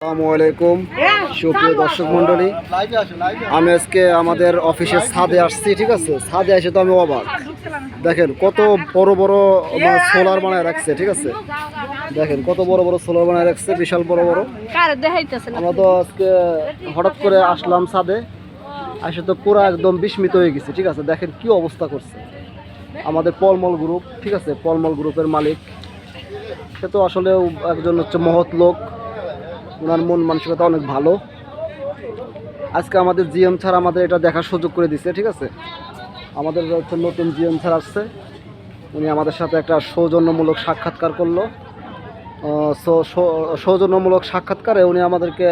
আসসালামু আলাইকুম। সুপ্রিয় দর্শক মণ্ডলী আমি আজকে আমাদের অফিসের ছাদে আসছি ঠিক আছে? ছাদে এসে তো আমি অবাক। দেখেন কত বড় বড় সোলার বানায় রাখছে ঠিক আছে? দেখেন কত বড় বড় সোলার বানায় রাখছে বিশাল বড় বড়। আমরা তো আজকে হঠাৎ করে আসলাম ছাদে এসে তো পুরো একদম বিস্মিত হয়ে গেছি ঠিক আছে? দেখেন কি অবস্থা করছে। আমাদের পলমল গ্রুপ ঠিক আছে? পলমল গ্রুপের মালিক। সে তো আসলে একজন হচ্ছে মহৎ লোক। ওনার মন মানসিকতা অনেক ভালো। আজকে আমাদের জিএম স্যার আমাদের এটা দেখার সুযোগ করে দিছে, ঠিক আছে? আমাদের হচ্ছে নতুন জিএম স্যার আসছে। উনি আমাদের সাথে একটা সৌজন্যমূলক সাক্ষাৎকার করল। সৌজন্যমূলক সাক্ষাৎকারে উনি আমাদেরকে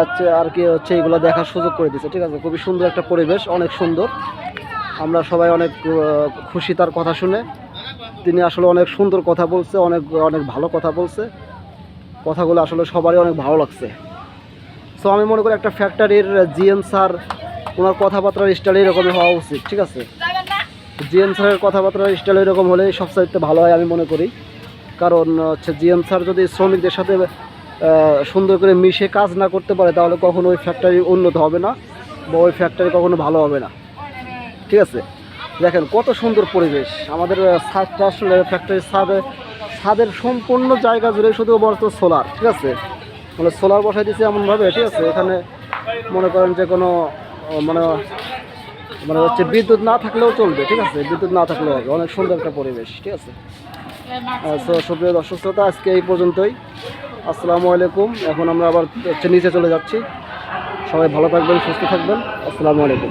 হচ্ছে আর কি হচ্ছে এইগুলো দেখার সুযোগ করে দিছে, ঠিক আছে? খুবই সুন্দর একটা পরিবেশ, অনেক সুন্দর। আমরা সবাই অনেক খুশি তার কথা শুনে। তিনি আসলে অনেক সুন্দর কথা বলছে, অনেক অনেক ভালো কথা বলছে। কথাগুলো আসলে সবারই অনেক ভালো লাগছে। সো আমি মনে করি একটা ফ্যাক্টরির জিএম স্যার ওনার কথাবার্তার স্টাইল এরকমই হওয়া উচিত, ঠিক আছে? জিএম স্যারের কথাবার্তার স্টাইল এরকম হলে সবচাইতে ভালো হয় আমি মনে করি। কারণ হচ্ছে জিএম স্যার যদি শ্রমিকদের সাথে সুন্দর করে মিশে কাজ না করতে পারে, তাহলে কখনো ওই ফ্যাক্টরি উন্নত হবে না বা ওই ফ্যাক্টরি কখনো ভালো হবে না। ঠিক আছে? দেখেন কত সুন্দর পরিবেশ। আমাদের ছাদটা আসলে ফ্যাক্টরির ছাদে ছাদের সম্পূর্ণ জায়গা জুড়ে শুধু বলতো সোলার, ঠিক আছে? মানে সোলার বসাই দিয়েছে এমনভাবে, ঠিক আছে? এখানে মনে করেন যে কোনো মানে মানে হচ্ছে বিদ্যুৎ না থাকলেও চলবে, ঠিক আছে? বিদ্যুৎ না থাকলেও হবে, অনেক সুন্দর একটা পরিবেশ, ঠিক আছে? সুপ্রিয় দর্শক শ্রোতা, আজকে এই পর্যন্তই। আসসালামু আলাইকুম। এখন আমরা আবার হচ্ছে নিচে চলে যাচ্ছি। সবাই ভালো থাকবেন, সুস্থ থাকবেন। আসসালামু আলাইকুম।